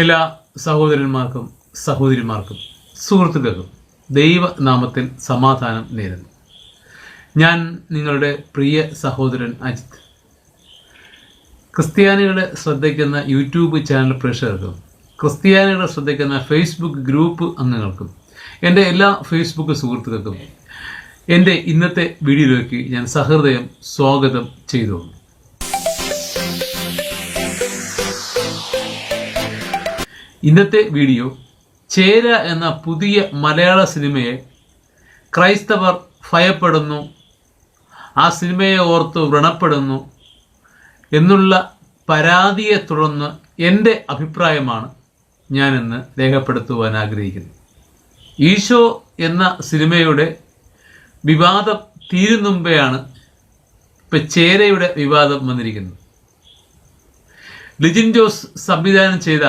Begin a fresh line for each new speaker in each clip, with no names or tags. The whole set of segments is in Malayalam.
എല്ലാ സഹോദരന്മാർക്കും സഹോദരിമാർക്കും സുഹൃത്തുക്കൾക്കും ദൈവനാമത്തിൽ സമാധാനം നേരുന്നു. ഞാൻ നിങ്ങളുടെ പ്രിയ സഹോദരൻ അജിത്. ക്രിസ്ത്യാനികളെ ശ്രദ്ധിക്കുന്ന യൂട്യൂബ് ചാനൽ പ്രേക്ഷകർക്കും ക്രിസ്ത്യാനികളെ ശ്രദ്ധിക്കുന്ന ഫേസ്ബുക്ക് ഗ്രൂപ്പ് അംഗങ്ങൾക്കും എന്റെ എല്ലാ ഫേസ്ബുക്ക് സുഹൃത്തുക്കൾക്കും എന്റെ ഇന്നത്തെ വീഡിയോയിലേക്ക് ഞാൻ സഹൃദയം സ്വാഗതം ചെയ്തു ഇന്നത്തെ വീഡിയോ ചേര എന്ന പുതിയ മലയാള സിനിമയെ ക്രൈസ്തവർ ഭയപ്പെടുന്നു. ആ സിനിമയെ ഓർത്ത് വ്രണപ്പെടുന്നു എന്നുള്ള പരാതിയെ തുടർന്ന് എന്റെ അഭിപ്രായമാണ് ഞാനിന്ന് രേഖപ്പെടുത്തുവാൻ ആഗ്രഹിക്കുന്നു ഈശോ എന്ന സിനിമയുടെ വിവാദം തീരും മുമ്പെയാണ് ഇപ്പം ചേരയുടെ വിവാദം വന്നിരിക്കുന്നത്. ലിജിൻ ജോസ് സംവിധാനം ചെയ്ത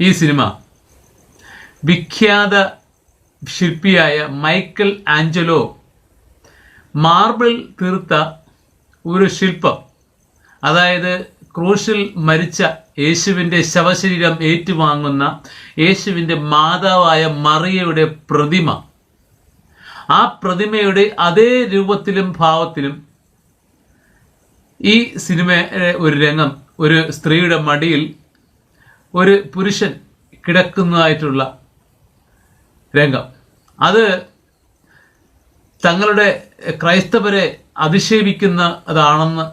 ഈ സിനിമ. വിഖ്യാത ശില്പിയായ മൈക്കൽ ആഞ്ചലോ മാർബിൾ തീർത്ത ഒരു ശില്പം. അതായത് ക്രൂശിൽ മരിച്ച യേശുവിന്റെ ശവശരീരം ഏറ്റുവാങ്ങുന്ന യേശുവിന്റെ മാതാവായ മറിയയുടെ പ്രതിമ. ആ പ്രതിമയുടെ അതേ രൂപത്തിലും ഭാവത്തിലും ഈ സിനിമയുടെ ഒരു രംഗം ഒരു സ്ത്രീയുടെ മടിയിൽ ഒരു പുരുഷൻ കിടക്കുന്നതായിട്ടുള്ള രംഗം. അത് തങ്ങളുടെ ക്രൈസ്തവരെ അധിക്ഷേപിക്കുന്നതാണെന്ന്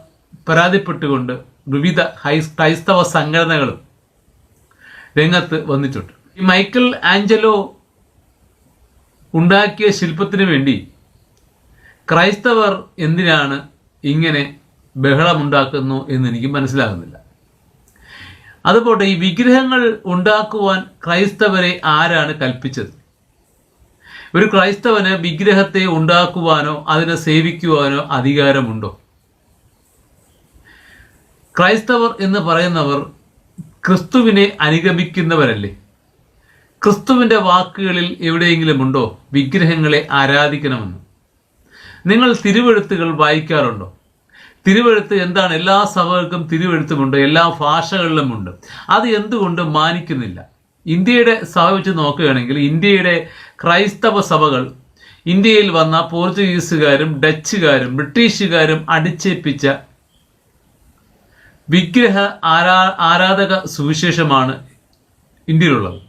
പരാതിപ്പെട്ടുകൊണ്ട് വിവിധ ഹൈ ക്രൈസ്തവ സംഘടനകളും രംഗത്ത് വന്നിട്ടുണ്ട്. ഈ മൈക്കൽ ആഞ്ചലോ ഉണ്ടാക്കിയ ശില്പത്തിന് വേണ്ടി ക്രൈസ്തവർ എന്തിനാണ് ഇങ്ങനെ ബഹളമുണ്ടാക്കുന്നു എന്ന് എനിക്ക് മനസ്സിലാകുന്നില്ല. അതുപോട്ടെ ഈ വിഗ്രഹങ്ങൾ ഉണ്ടാക്കുവാൻ ക്രൈസ്തവരെ ആരാണ് കൽപ്പിച്ചത്? ഒരു ക്രൈസ്തവന് വിഗ്രഹത്തെ ഉണ്ടാക്കുവാനോ അതിനെ സേവിക്കുവാനോ അധികാരമുണ്ടോ? ക്രൈസ്തവർ എന്ന് പറയുന്നവർ ക്രിസ്തുവിനെ അനുഗമിക്കുന്നവരല്ലേ? ക്രിസ്തുവിന്റെ വാക്കുകളിൽ എവിടെയെങ്കിലും ഉണ്ടോ? വിഗ്രഹങ്ങളെ ആരാധിക്കണമെന്ന്. നിങ്ങൾ തിരുവെഴുത്തുകൾ വായിക്കാറുണ്ടോ? തിരുവെഴുത്ത് എന്താണ്? എല്ലാ സഭകൾക്കും തിരുവെഴുത്തുമുണ്ട് എല്ലാ ഭാഷകളിലുമുണ്ട്. അത് എന്തുകൊണ്ട് മാനിക്കുന്നില്ല? ഇന്ത്യയുടെ സഭ വെച്ച് നോക്കുകയാണെങ്കിൽ ഇന്ത്യയുടെ ക്രൈസ്തവ സഭകൾ ഇന്ത്യയിൽ വന്ന പോർച്ചുഗീസുകാരും ഡച്ചുകാരും ബ്രിട്ടീഷുകാരും അടിച്ചേൽപ്പിച്ച വിഗ്രഹ ആരാ ആരാധക സുവിശേഷമാണ് ഇന്ത്യയിലുള്ളത്.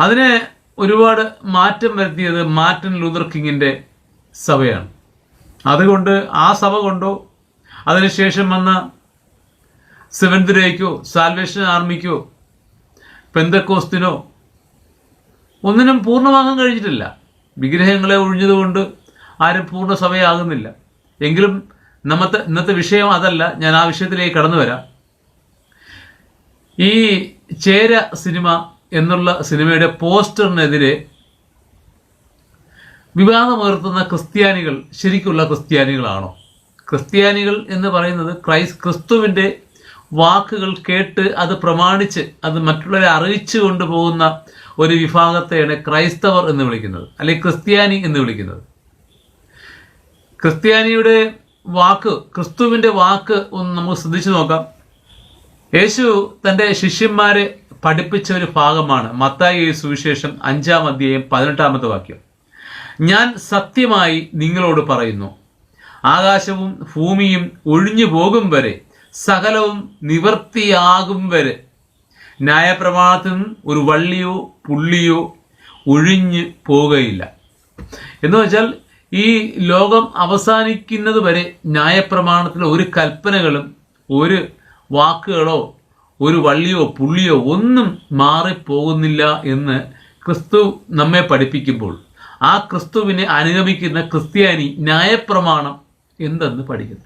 അതിനെ ഒരുപാട് മാറ്റം വരുത്തിയത് മാർട്ടിൻ ലൂതർ കിങ്ങിന്റെ സഭയാണ്. അതുകൊണ്ട് ആ സഭ കൊണ്ടോ? അതിനുശേഷം വന്ന സെവൻത് ഡേക്കോ സാൽവേഷൻ ആർമിക്കോ പെന്തക്കോസ്തിനോ ഒന്നിനും പൂർണമാകാൻ കഴിഞ്ഞിട്ടില്ല. വിഗ്രഹങ്ങളെ ഒഴിഞ്ഞതുകൊണ്ട് ആരും പൂർണ സഭയാകുന്നില്ല എങ്കിലും നമ്മത്തെ ഇന്നത്തെ വിഷയം അതല്ല. ഞാൻ ആ വിഷയത്തിലേക്ക് കടന്നു വരാം. ഈ ചേര സിനിമ എന്നുള്ള സിനിമയുടെ പോസ്റ്ററിനെതിരെ വിവാദമുയർത്തുന്ന ക്രിസ്ത്യാനികൾ ശരിക്കുള്ള ക്രിസ്ത്യാനികളാണോ? ക്രിസ്ത്യാനികൾ എന്ന് പറയുന്നത് ക്രൈസ് ക്രിസ്തുവിന്റെ വാക്കുകൾ കേട്ട് അത് പ്രമാണിച്ച് അത് മറ്റുള്ളവരെ അറിയിച്ചു കൊണ്ടുപോകുന്ന ഒരു വിഭാഗത്തെയാണ് ക്രൈസ്തവർ എന്ന് വിളിക്കുന്നത് അല്ലെങ്കിൽ ക്രിസ്ത്യാനി എന്ന് വിളിക്കുന്നത്. ക്രിസ്ത്യാനിയുടെ വാക്ക് ക്രിസ്തുവിന്റെ വാക്ക് ഒന്ന് നമുക്ക് ശ്രദ്ധിച്ചു നോക്കാം. യേശു തന്റെ ശിഷ്യന്മാരെ പഠിപ്പിച്ച ഒരു ഭാഗമാണ് മത്തായി സുവിശേഷം അഞ്ചാം അധ്യായം പതിനെട്ടാമത്തെ വാക്യം. ഞാൻ സത്യമായി നിങ്ങളോട് പറയുന്നു. ആകാശവും ഭൂമിയും ഒഴിഞ്ഞു പോകും വരെ സകലവും നിവർത്തിയാകും വരെ. ന്യായപ്രമാണത്തിൽ ഒരു വള്ളിയോ പുള്ളിയോ ഒഴിഞ്ഞു പോകുകയില്ല. എന്ന് വെച്ചാൽ ഈ ലോകം അവസാനിക്കുന്നത് വരെ ന്യായപ്രമാണത്തിലെ ഒരു കൽപ്പനകളും ഒരു വാക്കുകളോ ഒരു വള്ളിയോ പുള്ളിയോ ഒന്നും മാറിപ്പോകുന്നില്ല എന്ന് ക്രിസ്തു നമ്മെ പഠിപ്പിക്കുമ്പോൾ ആ ക്രിസ്തുവിനെ അനുഗമിക്കുന്ന ക്രിസ്ത്യാനി ന്യായപ്രമാണം എന്തെന്ന് പഠിക്കുന്നു?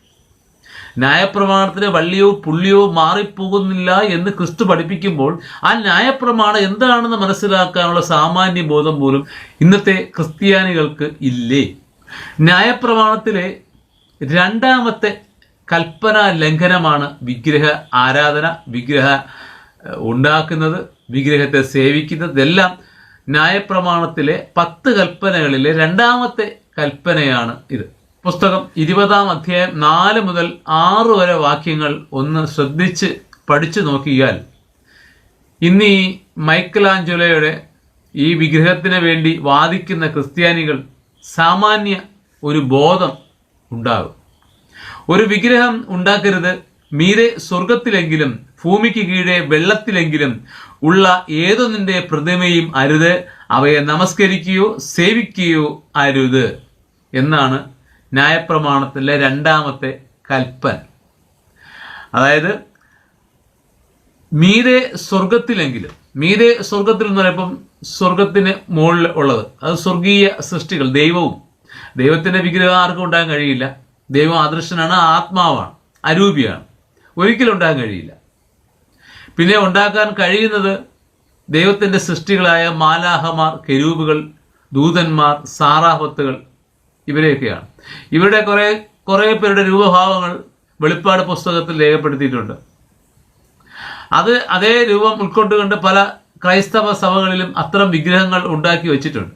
ന്യായപ്രമാണത്തിന് വള്ളിയോ പുള്ളിയോ മാറിപ്പോകുന്നില്ല എന്ന് ക്രിസ്തു പഠിപ്പിക്കുമ്പോൾ ആ ന്യായപ്രമാണം എന്താണെന്ന് മനസ്സിലാക്കാനുള്ള സാമാന്യ ബോധം പോലും ഇന്നത്തെ ക്രിസ്ത്യാനികൾക്ക് ഇല്ലേ? ന്യായപ്രമാണത്തിലെ രണ്ടാമത്തെ കൽപ്പന ലംഘനമാണ് വിഗ്രഹ ആരാധന വിഗ്രഹ ഉണ്ടാക്കുന്നത് വിഗ്രഹത്തെ സേവിക്കുന്നത് ഇതെല്ലാം ന്യായപ്രമാണത്തിലെ പത്ത് കൽപ്പനകളിലെ രണ്ടാമത്തെ കൽപ്പനയാണ് ഇത്. പുസ്തകം ഇരുപതാം അധ്യായം നാല് മുതൽ ആറ് വരെ വാക്യങ്ങൾ ഒന്ന് ശ്രദ്ധിച്ച് പഠിച്ചു നോക്കിയാൽ ഇന്ന് ഈ മൈക്കലാഞ്ചുലയുടെ ഈ വിഗ്രഹത്തിന് വേണ്ടി വാദിക്കുന്ന ക്രിസ്ത്യാനികൾ സാമാന്യ ഒരു ബോധം ഉണ്ടാകും. ഒരു വിഗ്രഹം ഉണ്ടാക്കരുത്. മീരെ സ്വർഗത്തിലെങ്കിലും ഭൂമിക്ക് കീഴെ വെള്ളത്തിലെങ്കിലും ഉള്ള ഏതൊന്നിന്റെ പ്രതിമയും അരുത്. അവയെ നമസ്കരിക്കുകയോ സേവിക്കുകയോ അരുത് എന്നാണ് ന്യായപ്രമാണത്തിലെ രണ്ടാമത്തെ കൽപ്പൻ. അതായത് മീതെ സ്വർഗത്തിലെങ്കിലും മീതെ സ്വർഗത്തിൽ എന്ന് പറയുമ്പം സ്വർഗത്തിന് മുകളിൽ ഉള്ളത് അത് സ്വർഗീയ സൃഷ്ടികൾ ദൈവവും. ദൈവത്തിന്റെ വിഗ്രഹം ആർക്കും ഉണ്ടാകാൻ കഴിയില്ല. ദൈവം ആദർശനാണ് ആത്മാവാണ് അരൂപിയാണ്. ഒരിക്കലും ഉണ്ടാകാൻ കഴിയില്ല. പിന്നെ ഉണ്ടാക്കാൻ കഴിയുന്നത് ദൈവത്തിന്റെ സൃഷ്ടികളായ മാലാഹമാർ കെരൂബുകൾ ദൂതന്മാർ സാറാഹത്തുകൾ ഇവരെയൊക്കെയാണ്. ഇവരുടെ കുറേ കുറേ പേരുടെ രൂപഭാവങ്ങൾ വെളിപ്പാട് പുസ്തകത്തിൽ രേഖപ്പെടുത്തിയിട്ടുണ്ട്. അത് അതേ രൂപം ഉൾക്കൊണ്ടുകൊണ്ട് പല ക്രൈസ്തവ സഭകളിലും അത്തരം വിഗ്രഹങ്ങൾ ഉണ്ടാക്കി വച്ചിട്ടുണ്ട്.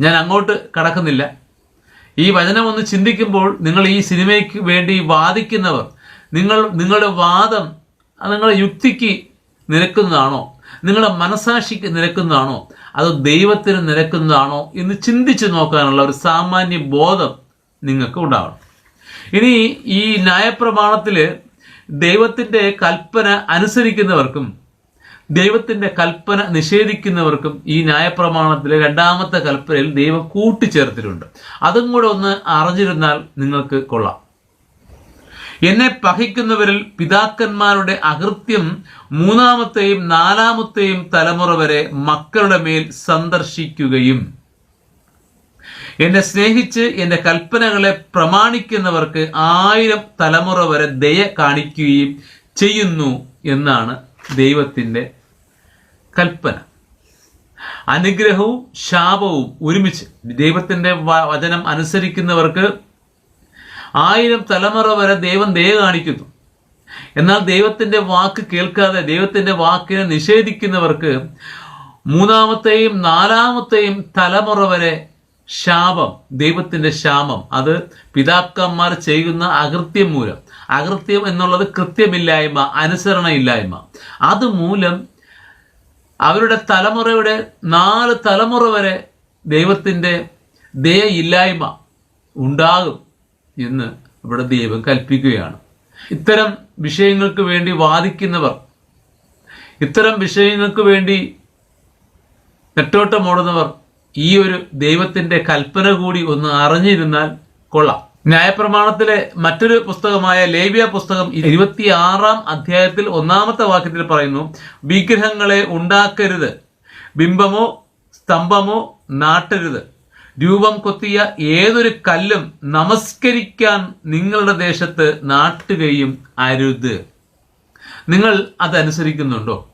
ഞാൻ അങ്ങോട്ട് കടക്കുന്നില്ല. ഈ വചനം ഒന്ന് ചിന്തിക്കുമ്പോൾ നിങ്ങൾ ഈ സിനിമയ്ക്ക് വേണ്ടി വാദിക്കുന്നവർ നിങ്ങൾ നിങ്ങളുടെ വാദം അത് നിങ്ങളുടെ യുക്തിക്ക് നിരക്കുന്നതാണോ? നിങ്ങളുടെ മനസാക്ഷിക്ക് നിരക്കുന്നതാണോ? അത് ദൈവത്തിന് നിരക്കുന്നതാണോ? എന്ന് ചിന്തിച്ച് നോക്കാനുള്ള ഒരു സാമാന്യ ബോധം നിങ്ങൾക്ക് ഉണ്ടാവണം. ഇനി ഈ ന്യായപ്രമാണത്തിൽ ദൈവത്തിന്റെ കൽപ്പന അനുസരിക്കുന്നവർക്കും ദൈവത്തിന്റെ കൽപ്പന നിഷേധിക്കുന്നവർക്കും ഈ ന്യായപ്രമാണത്തിലെ രണ്ടാമത്തെ കൽപ്പനയിൽ ദൈവം കൂട്ടിച്ചേർത്തിട്ടുണ്ട്. അതും കൂടെ ഒന്ന് അറിഞ്ഞിരുന്നാൽ നിങ്ങൾക്ക് കൊള്ളാം. എന്നെ പഹിക്കുന്നവരിൽ പിതാക്കന്മാരുടെ അകൃത്യം മൂന്നാമത്തെയും നാലാമത്തെയും തലമുറ വരെ മക്കളുടെ മേൽ സന്ദർശിക്കുകയും. എന്നെ സ്നേഹിച്ച് എന്റെ കൽപ്പനകളെ പ്രമാണിക്കുന്നവർക്ക് ആയിരം തലമുറ വരെ ദയ കാണിക്കുകയും ചെയ്യുന്നു എന്നാണ് ദൈവത്തിന്റെ കൽപ്പന. അനുഗ്രഹവും ശാപവും ഒരുമിച്ച് ദൈവത്തിന്റെ വചനം അനുസരിക്കുന്നവർക്ക് ആയിരം തലമുറ വരെ ദൈവം ദയ കാണിക്കുന്നു. എന്നാൽ ദൈവത്തിന്റെ വാക്ക് കേൾക്കാതെ ദൈവത്തിന്റെ വാക്കിനെ നിഷേധിക്കുന്നവർക്ക് മൂന്നാമത്തെയും നാലാമത്തെയും തലമുറ വരെ ശാപം ദൈവത്തിന്റെ ശാപം. അത് പിതാക്കന്മാർ ചെയ്യുന്ന അകൃത്യം മൂലം. അകൃത്യം എന്നുള്ളത് കൃത്യമില്ലായ്മ അനുസരണയില്ലായ്മ. അതുമൂലം അവരുടെ തലമുറയുടെ നാല് തലമുറ വരെ ദൈവത്തിന്റെ ദയ ഇല്ലായ്മ ഉണ്ടാകും. എന്ന് ഇവിടെ ദൈവം കൽപ്പിക്കുകയാണ്. ഇത്തരം വിഷയങ്ങൾക്ക് വേണ്ടി വാദിക്കുന്നവർ ഇത്തരം വിഷയങ്ങൾക്ക് വേണ്ടി നെട്ടോട്ടമോടുന്നവർ ഈ ഒരു ദൈവത്തിന്റെ കൽപ്പന കൂടി ഒന്ന് അറിഞ്ഞിരുന്നാൽ കൊള്ളാം. ന്യായപ്രമാണത്തിലെ മറ്റൊരു പുസ്തകമായ ലേവ്യ പുസ്തകം ഇരുപത്തിയാറാം അധ്യായത്തിൽ ഒന്നാമത്തെ വാക്യത്തിൽ പറയുന്നു വിഗ്രഹങ്ങളെ ഉണ്ടാക്കരുത് ബിംബമോ സ്തംഭമോ നാട്ടരുത്. രൂപം കൊത്തിയ ഏതൊരു കല്ലും നമസ്കരിക്കാൻ നിങ്ങളുടെ ദേശത്ത് നാട്ടുകയും അരുത്. നിങ്ങൾ അതനുസരിക്കുന്നുണ്ടോ?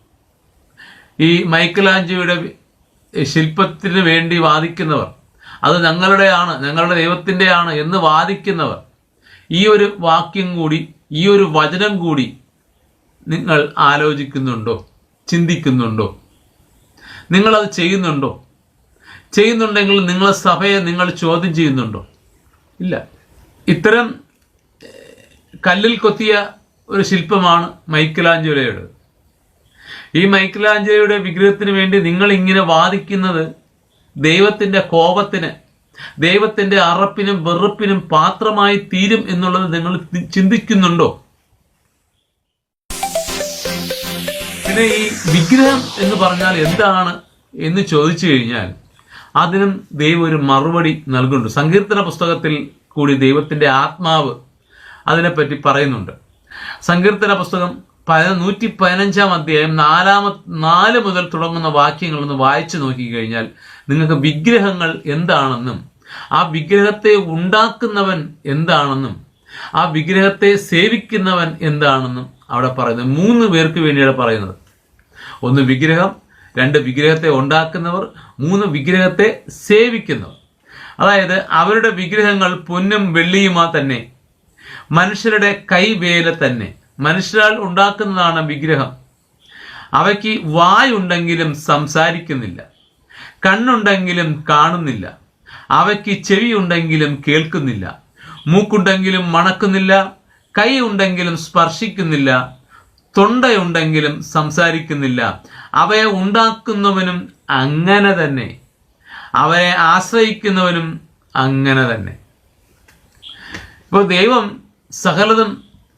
ഈ മൈക്കലാഞ്ചിയുടെ ശില്പത്തിന് വേണ്ടി വാദിക്കുന്നവർ അത് ഞങ്ങളുടെയാണ് ഞങ്ങളുടെ ദൈവത്തിന്റെയാണ് എന്ന് വാദിക്കുന്നവർ ഈ ഒരു വാക്യം കൂടി ഈ ഒരു വചനം കൂടി നിങ്ങൾ ആലോചിക്കുന്നുണ്ടോ? ചിന്തിക്കുന്നുണ്ടോ? നിങ്ങളത് ചെയ്യുന്നുണ്ടോ? ചെയ്യുന്നുണ്ടെങ്കിൽ നിങ്ങളെ സഭയെ നിങ്ങൾ ചോദ്യം ചെയ്യുന്നുണ്ടോ? ഇല്ല. ഇത്തരം കല്ലിൽ കൊത്തിയ ഒരു ശില്പമാണ് മൈക്കലാഞ്ചലോയുടെ ഈ മൈക്കലാഞ്ചലോയുടെ വിഗ്രഹത്തിന് വേണ്ടി നിങ്ങൾ ഇങ്ങനെ വാദിക്കുന്നത് ദൈവത്തിന്റെ കോപത്തിന് ദൈവത്തിന്റെ അറപ്പിനും വെറുപ്പിനും പാത്രമായി തീരും എന്നുള്ളത് നിങ്ങൾ ചിന്തിക്കുന്നുണ്ടോ? പിന്നെ ഈ വിഗ്രഹം എന്ന് പറഞ്ഞാൽ എന്താണ് എന്ന് ചോദിച്ചു കഴിഞ്ഞാൽ അതിനും ദൈവം ഒരു മറുപടി നൽകുന്നുണ്ട്. സങ്കീർത്തന പുസ്തകത്തിൽ കൂടി ദൈവത്തിന്റെ ആത്മാവ് അതിനെപ്പറ്റി പറയുന്നുണ്ട്. സങ്കീർത്തന പുസ്തകം നൂറ്റി പതിനഞ്ചാം അധ്യായം നാലാമ നാല് മുതൽ തുടങ്ങുന്ന വാക്യങ്ങൾ ഒന്ന് വായിച്ചു നോക്കി കഴിഞ്ഞാൽ നിങ്ങൾക്ക് വിഗ്രഹങ്ങൾ എന്താണെന്നും ആ വിഗ്രഹത്തെ ഉണ്ടാക്കുന്നവൻ എന്താണെന്നും ആ വിഗ്രഹത്തെ സേവിക്കുന്നവൻ എന്താണെന്നും അവിടെ പറയുന്നത് മൂന്ന് പേർക്ക് വേണ്ടിയാണ് പറയുന്നത്. ഒന്ന് വിഗ്രഹം രണ്ട് വിഗ്രഹത്തെ ഉണ്ടാക്കുന്നവർ മൂന്ന് വിഗ്രഹത്തെ സേവിക്കുന്നവർ. അതായത് അവരുടെ വിഗ്രഹങ്ങൾ പൊന്നും വെള്ളിയുമാ തന്നെ. മനുഷ്യരുടെ കൈവേല തന്നെ. മനുഷ്യരാൽ ഉണ്ടാക്കുന്നതാണ് വിഗ്രഹം. അവയ്ക്ക് വായുണ്ടെങ്കിലും സംസാരിക്കുന്നില്ല. കണ്ണുണ്ടെങ്കിലും കാണുന്നില്ല. അവയ്ക്ക് ചെവിയുണ്ടെങ്കിലും കേൾക്കുന്നില്ല. മൂക്കുണ്ടെങ്കിലും മണക്കുന്നില്ല. കൈ ഉണ്ടെങ്കിലും സ്പർശിക്കുന്നില്ല. തൊണ്ടയുണ്ടെങ്കിലും സംസാരിക്കുന്നില്ല. അവയെ ഉണ്ടാക്കുന്നവനും അങ്ങനെ തന്നെ. അവരെ ആശ്രയിക്കുന്നവനും അങ്ങനെ തന്നെ. ഇപ്പോൾ ദൈവം സകലതും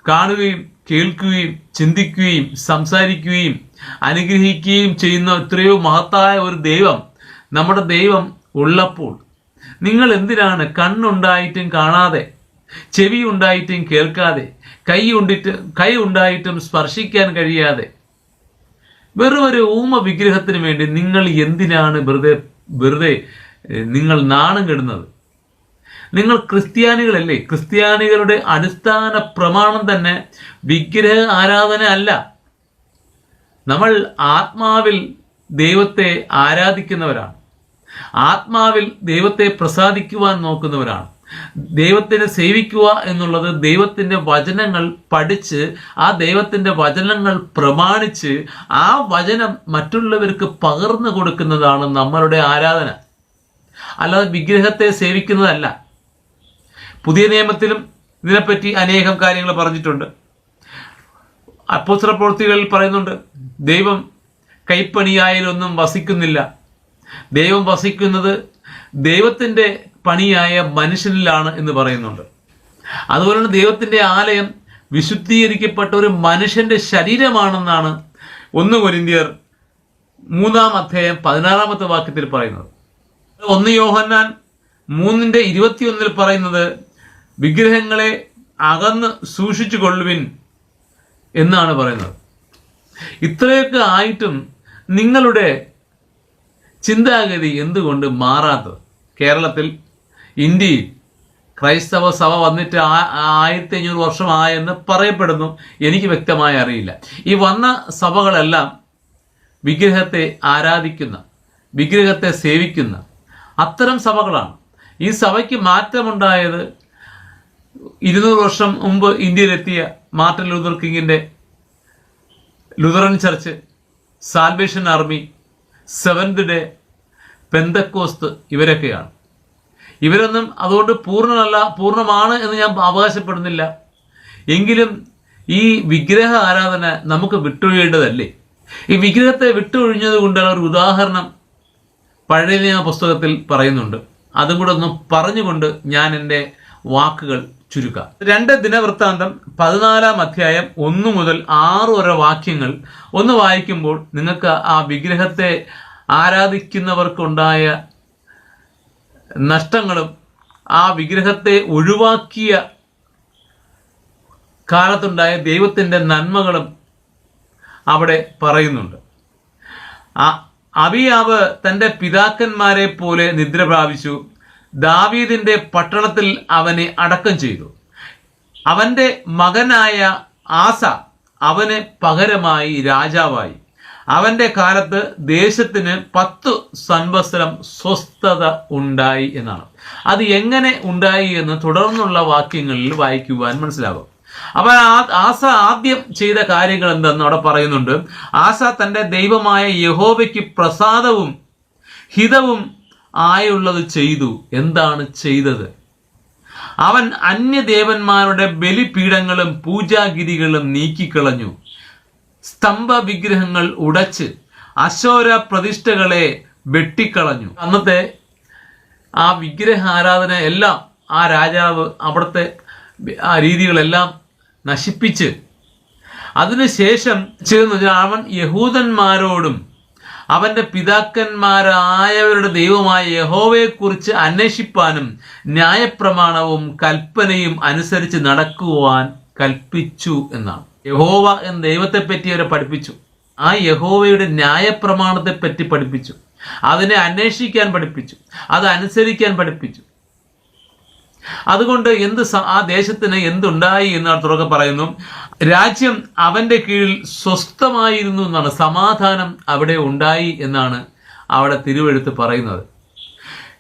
കാണുകയും കേൾക്കുകയും ചിന്തിക്കുകയും സംസാരിക്കുകയും അനുഗ്രഹിക്കുകയും ചെയ്യുന്ന എത്രയോ മഹത്തായ ഒരു ദൈവം നമ്മുടെ ദൈവം ഉള്ളപ്പോൾ നിങ്ങൾ എന്തിനാണ് കണ്ണുണ്ടായിട്ടും കാണാതെ ചെവി ഉണ്ടായിട്ടും കേൾക്കാതെ കൈ ഉണ്ടിട്ട് കൈ ഉണ്ടായിട്ടും സ്പർശിക്കാൻ കഴിയാതെ വെറും ഒരു ഊമ വിഗ്രഹത്തിന് വേണ്ടി നിങ്ങൾ എന്തിനാണ് വെറുതെ വെറുതെ നിങ്ങൾ നാണം കെടുന്നത്? നിങ്ങൾ ക്രിസ്ത്യാനികളല്ലേ? ക്രിസ്ത്യാനികളുടെ അടിസ്ഥാന പ്രമാണം തന്നെ വിഗ്രഹ ആരാധന അല്ല. നമ്മൾ ആത്മാവിൽ ദൈവത്തെ ആരാധിക്കുന്നവരാണ്. ആത്മാവിൽ ദൈവത്തെ പ്രസാദിക്കുവാൻ നോക്കുന്നവരാണ്. ദൈവത്തിനെ സേവിക്കുക എന്നുള്ളത് ദൈവത്തിന്റെ വചനങ്ങൾ പഠിച്ച് ആ ദൈവത്തിന്റെ വചനങ്ങൾ പ്രമാണിച്ച് ആ വചനം മറ്റുള്ളവർക്ക് പകർന്നു കൊടുക്കുന്നതാണ് നമ്മളുടെ ആരാധന. അല്ലാതെ വിഗ്രഹത്തെ സേവിക്കുന്നതല്ല. പുതിയ നിയമത്തിലും ഇതിനെപ്പറ്റി അനേകം കാര്യങ്ങൾ പറഞ്ഞിട്ടുണ്ട്. അപ്പോസ്ര പ്രവൃത്തികളിൽ പറയുന്നുണ്ട് ദൈവം കൈപ്പണിയായാലൊന്നും വസിക്കുന്നില്ല. ദൈവം വസിക്കുന്നത് ദൈവത്തിന്റെ പണിയായ മനുഷ്യനിലാണ് എന്ന് പറയുന്നുണ്ട്. അതുപോലെ തന്നെ ദൈവത്തിന്റെ ആലയം വിശുദ്ധീകരിക്കപ്പെട്ട ഒരു മനുഷ്യന്റെ ശരീരമാണെന്നാണ് ഒന്ന് കൊരിന്തിയർ മൂന്നാം അധ്യായം പതിനാറാമത്തെ വാക്യത്തിൽ പറയുന്നത്. ഒന്ന് യോഹന്നാൻ മൂന്നിന്റെ ഇരുപത്തിയൊന്നിൽ പറയുന്നത് വിഗ്രഹങ്ങളെ അകന്ന് സൂക്ഷിച്ചു കൊള്ളുവിൻ എന്നാണ് പറയുന്നത്. ഇത്രയൊക്കെ ആയിട്ടും നിങ്ങളുടെ ചിന്താഗതി എന്തുകൊണ്ട് മാറാത്തത്? കേരളത്തിൽ ഇന്ത്യയിൽ ക്രൈസ്തവ സഭ വന്നിട്ട് ആയിരത്തി അഞ്ഞൂറ് വർഷമായെന്ന് പറയപ്പെടുന്നു. എനിക്ക് വ്യക്തമായി അറിയില്ല. ഈ വന്ന സഭകളെല്ലാം വിഗ്രഹത്തെ ആരാധിക്കുന്ന വിഗ്രഹത്തെ സേവിക്കുന്ന അത്തരം സഭകളാണ്. ഈ സഭയ്ക്ക് മാറ്റമുണ്ടായത് ഇരുന്നൂറ് വർഷം മുമ്പ് ഇന്ത്യയിലെത്തിയ Martin Luther കിങ്ങിന്റെ Lutheran church Salvation Army Seventh Day Pentecost ഇവരൊക്കെയാണ്. ഇവരൊന്നും അതുകൊണ്ട് പൂർണമല്ല പൂർണമാണ് എന്ന് ഞാൻ അവകാശപ്പെടുന്നില്ല. എങ്കിലും ഈ വിഗ്രഹ ആരാധന നമുക്ക് വിട്ടൊഴിയേണ്ടതല്ലേ? ഈ വിഗ്രഹത്തെ വിട്ടൊഴിഞ്ഞത് കൊണ്ടുള്ള ഒരു ഉദാഹരണം പഴയ നിയമ പുസ്തകത്തിൽ പറയുന്നുണ്ട്. അതും കൂടെ ഒന്ന് പറഞ്ഞുകൊണ്ട് ഞാൻ എന്റെ വാക്കുകൾ ചുരുക്കാം. രണ്ട് ദിനവൃത്താന്തം പതിനാലാം അധ്യായം ഒന്ന് മുതൽ ആറ് വരെ വാക്യങ്ങൾ ഒന്ന് വായിക്കുമ്പോൾ നിങ്ങൾക്ക് ആ വിഗ്രഹത്തെ ആരാധിക്കുന്നവർക്കുണ്ടായ നഷ്ടങ്ങളും ആ വിഗ്രഹത്തെ ഒഴിവാക്കിയ കാലത്തുണ്ടായ ദൈവത്തിന്റെ നന്മകളും അവിടെ പറയുന്നുണ്ട്. അബിയാവ് തന്റെ പിതാക്കന്മാരെ പോലെ നിദ്ര പ്രാപിച്ചു. ദാവീദിന്റെ പട്ടണത്തിൽ അവനെ അടക്കം ചെയ്തു. അവന്റെ മകനായ ആസ അവന് പകരമായി രാജാവായി. അവന്റെ കാലത്ത് ദേശത്തിന് പത്ത് സംവത്സരം സ്വസ്ഥത ഉണ്ടായി എന്നാണ്. അത് എങ്ങനെ ഉണ്ടായി എന്ന് തുടർന്നുള്ള വാക്യങ്ങളിൽ വായിക്കുവാൻ മനസ്സിലാകും. ആ- ആസ ആദ്യം ചെയ്ത കാര്യങ്ങൾ എന്തെന്ന് അവിടെ പറയുന്നുണ്ട്. ആസ തന്റെ ദൈവമായ യഹോവയ്ക്ക് പ്രസാദവും ഹിതവും ആയുള്ളത് ചെയ്തു. എന്താണ് ചെയ്തത്? അവൻ അന്യദേവന്മാരുടെ ബലിപീഠങ്ങളും പൂജാഗിരികളും നീക്കിക്കളഞ്ഞു. സ്തംഭ വിഗ്രഹങ്ങൾ ഉടച്ച് അശോര പ്രതിഷ്ഠകളെ വെട്ടിക്കളഞ്ഞു. അന്നത്തെ ആ വിഗ്രഹ ആരാധന എല്ലാം ആ രാജാവ് അവിടുത്തെ ആ രീതികളെല്ലാം നശിപ്പിച്ച് അതിനുശേഷം ചെയ്യുന്ന അവൻ യഹൂദന്മാരോടും അവന്റെ പിതാക്കന്മാരായവരുടെ ദൈവമായ യഹോവയെക്കുറിച്ച് അന്വേഷിപ്പാനും ന്യായപ്രമാണവും കൽപ്പനയും അനുസരിച്ച് നടക്കുവാൻ കൽപ്പിച്ചു എന്നാണ്. യഹോവ എന്ന ദൈവത്തെപ്പറ്റി അവരെ പഠിപ്പിച്ചു. ആ യഹോവയുടെ ന്യായപ്രമാണത്തെ പറ്റി പഠിപ്പിച്ചു. അതിനെ അന്വേഷിക്കാൻ പഠിപ്പിച്ചു. അത് അനുസരിക്കാൻ പഠിപ്പിച്ചു. അതുകൊണ്ട് എന്ത് ആ ദേശത്തിന് എന്തുണ്ടായി എന്ന് തുറക്കെ പറയുന്നു. രാജ്യം അവന്റെ കീഴിൽ സ്വസ്ഥമായിരുന്നു എന്നാണ് സമാധാനം അവിടെ ഉണ്ടായി എന്നാണ് അവിടെ തിരുവെഴുത്ത് പറയുന്നത്.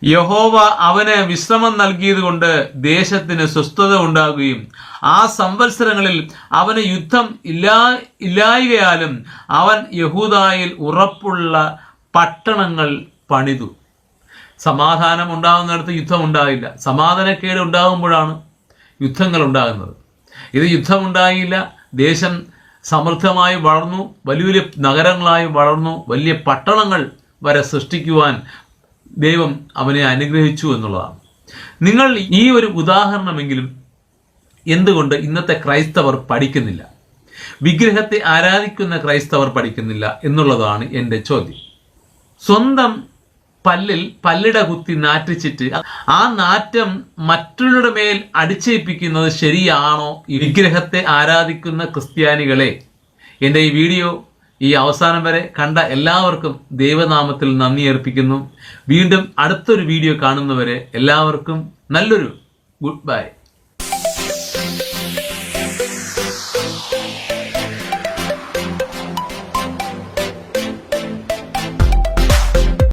യഹോവ അവന് വിശ്രമം നൽകിയതുകൊണ്ട് ദേശത്തിന് സ്വസ്ഥത ഉണ്ടാകുകയും ആ സംവത്സരങ്ങളിൽ അവന് യുദ്ധം ഇല്ലാ ഇല്ലായകയാലും അവൻ യഹൂദായിൽ ഉറപ്പുള്ള പട്ടണങ്ങൾ പണിതു. സമാധാനം ഉണ്ടാകുന്നിടത്ത് യുദ്ധം ഉണ്ടാകില്ല സമാധാനക്കേട് ഉണ്ടാകുമ്പോഴാണ് യുദ്ധങ്ങൾ ഉണ്ടാകുന്നത്. ഇത് യുദ്ധം ഉണ്ടായില്ല. ദേശം സമൃദ്ധമായി വളർന്നു. വലിയ വലിയ നഗരങ്ങളായി വളർന്നു. വലിയ പട്ടണങ്ങൾ വരെ സൃഷ്ടിക്കുവാൻ ദൈവം അവനെ അനുഗ്രഹിച്ചു എന്നുള്ളതാണ്. നിങ്ങൾ ഈ ഒരു ഉദാഹരണമെങ്കിലും എന്തുകൊണ്ട് ഇന്നത്തെ ക്രൈസ്തവർ പഠിക്കുന്നില്ല? വിഗ്രഹത്തെ ആരാധിക്കുന്ന ക്രൈസ്തവർ പഠിക്കുന്നില്ല എന്നുള്ളതാണ് എന്റെ ചോദ്യം. സ്വന്തം പല്ലിൽ പല്ലിട കുത്തി നാറ്റിച്ചിട്ട് ആ നാറ്റം മറ്റുള്ളവരുടെ മേൽ അടിച്ചേൽപ്പിക്കുന്നത് ശരിയാണോ? ഈ വിഗ്രഹത്തെ ആരാധിക്കുന്ന ക്രിസ്ത്യാനികളെ എന്റെ ഈ വീഡിയോ ഈ അവസാനം വരെ കണ്ട എല്ലാവർക്കും ദൈവനാമത്തിൽ നന്ദി അർപ്പിക്കുന്നു. വീണ്ടും അടുത്തൊരു വീഡിയോ കാണുന്നവരെ എല്ലാവർക്കും നല്ലൊരു ഗുഡ് ബൈ.